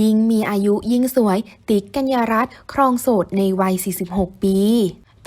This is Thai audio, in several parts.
ยิ่งมีอายุยิ่งสวย ติ๊กกัญญารัตน์ครองโสดในวัย 46 ปี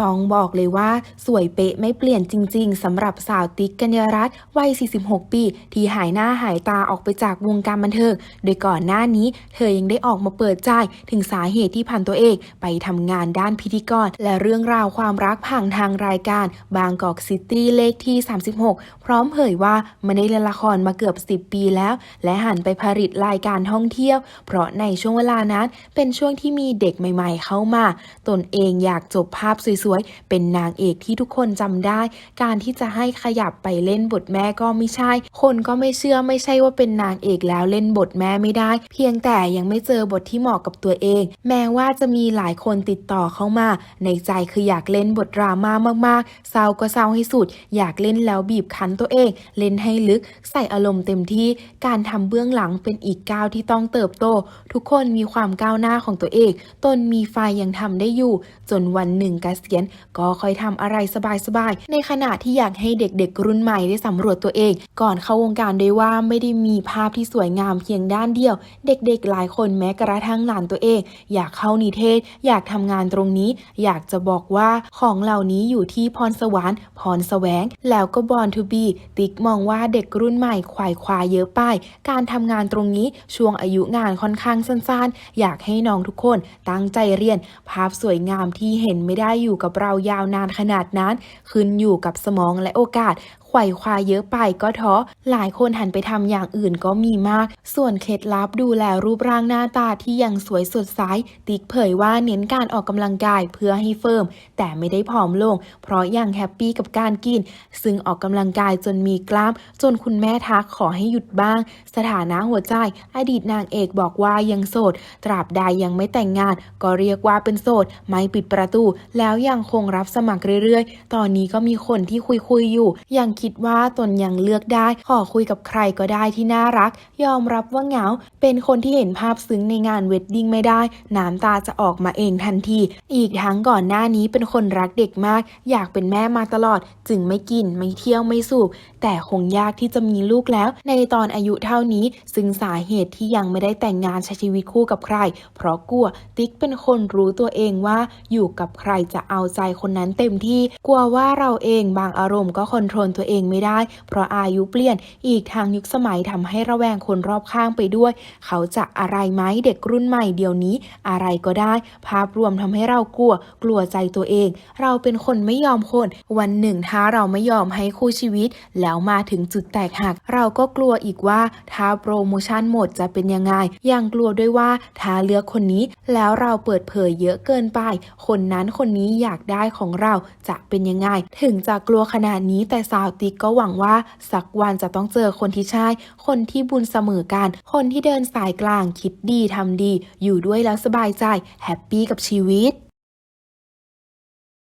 ต้องบอกเลยว่าสวยเป๊ะไม่เปลี่ยนจริง ๆสำหรับสาวติ๊กกัญญารัตน์วัย 46 ปี ที่หายหน้าหายตาออกไปจากวงการบันเทิง โดยก่อนหน้านี้ เธอยังได้ออกมาเปิดใจถึงสาเหตุที่พันตัวเองไปทำงานด้านพิธีกร และเรื่องราวความรักผ่านทางรายการ บางกอกซิตี้เลขที่ 36 พร้อมเผยว่าไม่ได้เล่นละครมาเกือบ 10 ปีแล้ว และหันไปผลิตรายการท่องเที่ยว เพราะในช่วงเวลานั้นเป็นช่วงที่มีเด็กใหม่ ๆ เข้ามา ตนเองอยากจบภาพสวยๆเป็นนางเอกที่ทุกคนจำได้ การที่จะให้ขยับไปเล่นบทแม่ก็ไม่ใช่ คนก็ไม่เชื่อไม่ใช่ว่าเป็นนางเอกแล้วเล่นบทแม่ไม่ได้ เพียงแต่ยังไม่เจอบทที่เหมาะกับตัวเอง แม้ว่าจะมีหลายคนติดต่อเข้ามา ในใจคืออยากเล่นบทดราม่ามากๆเศร้าก็เศร้าให้สุด อยากเล่นแล้วบีบคั้นตัวเอง เล่นให้ลึก ใส่อารมณ์เต็มที่ การทำเบื้องหลังเป็นอีกก้าวที่ต้องเติบโต ทุกคนมีความก้าวหน้าของตัวเอง ตนมีไฟยังทำได้อยู่ จนวันหนึ่งเกษียณก็ค่อยทำอะไรสบายๆ ในขณะที่อยากให้เด็กๆ รุ่นใหม่ได้สำรวจตัวเอง ก่อนเข้าวงการด้วยว่าไม่ได้มีภาพที่สวยงามเพียงด้านเดียว เด็กๆ หลายคนแม้กระทั่งหลานตัวเอง อยากเข้านิเทศ อยากทำงานตรงนี้ อยากจะบอกว่าของเหล่านี้อยู่ที่พรสวรรค์พรแสวง แล้วก็บอลทูบีติ๊กมองว่าเด็กรุ่นใหม่ขวายควายเยอะไป การทำงานตรงนี้ช่วงอายุงานค่อนข้างสั้นๆ อยากให้น้องทุกคนตั้งใจเรียน ภาพสวยงามที่เห็นไม่ได้อยู่กับเรายาวนานขนาดนั้น ขึ้นอยู่กับสมองและโอกาส ไขว่คว้าเยอะไปก็ท้อหลายคนหันไปทำอย่างอื่นก็มีมาก ส่วนเคล็ดลับดูแลรูปร่างหน้าตาที่ยังสวยสดใสติ๊กเผยว่าเน้นการออกกำลังกายเพื่อให้เฟิร์ม แต่ไม่ได้ผอมลง เพราะยังแฮปปี้กับการกิน ซึ่งออกกำลังกายจนมีกล้าม จนคุณแม่ทักขอให้หยุดบ้าง สถานะหัวใจ อดีตนางเอกบอกว่ายังโสด ตราบใดยังไม่แต่งงาน ก็เรียกว่าเป็นโสด ไม่ปิดประตู แล้วยังคงรับสมัครเรื่อยๆ ตอนนี้ก็มีคนที่คุยคุยๆอยู่อยังคิดว่าตนยังเลือกได้ ขอคุยกับใครก็ได้ที่น่ารัก ยอมรับว่าเหงา เป็นคนที่เห็นภาพซึ้งในงานเวดดิ้งไม่ได้ น้ำตาจะออกมาเองทันที อีกทั้งก่อนหน้านี้เป็นคนรักเด็กมาก อยากเป็นแม่มาตลอด จึงไม่กิน ไม่เที่ยวไม่สูบ แต่คงยากที่จะมีลูกแล้ว ในตอนอายุเท่านี้ ซึ่งสาเหตุที่ยังไม่ได้แต่งงานใช้ชีวิตคู่กับใคร เพราะกลัว ติ๊กเป็นคนรู้ตัวเองว่าอยู่กับใครจะเอาใจคนนั้นเต็มที่ กลัวว่าเราเองบางอารมณ์ก็คอนโทรลตัวเองเองไม่ได้ เพราะอายุเปลี่ยนอีกทางยุคสมัยทำให้ระแวงคนรอบข้างไปด้วย เขาจะอะไรไหมเด็กรุ่นใหม่เดี๋ยวนี้ อะไรก็ได้ ภาพรวมทำให้เรากลัว กลัวใจตัวเอง เราเป็นคนไม่ยอมคน วันหนึ่งถ้าเราไม่ยอมให้คู่ชีวิต แล้วมาถึงจุดแตกหัก เราก็กลัวอีกว่าถ้าโปรโมชั่นหมดจะเป็นยังไงยังกลัวด้วยว่าถ้าเลือกคนนี้ แล้วเราเปิดเผยเยอะเกินไป คนนั้นคนนี้อยากได้ของเราจะเป็นยังไง ถึงจะกลัวขนาดนี้แต่สาวติ๊กก็หวังว่า สักวันจะต้องเจอคนที่ใช่ คนที่บุญเสมอกัน คนที่เดินสายกลางคิดดีทำดี อยู่ด้วยแล้วสบายใจ แฮปปี้กับชีวิต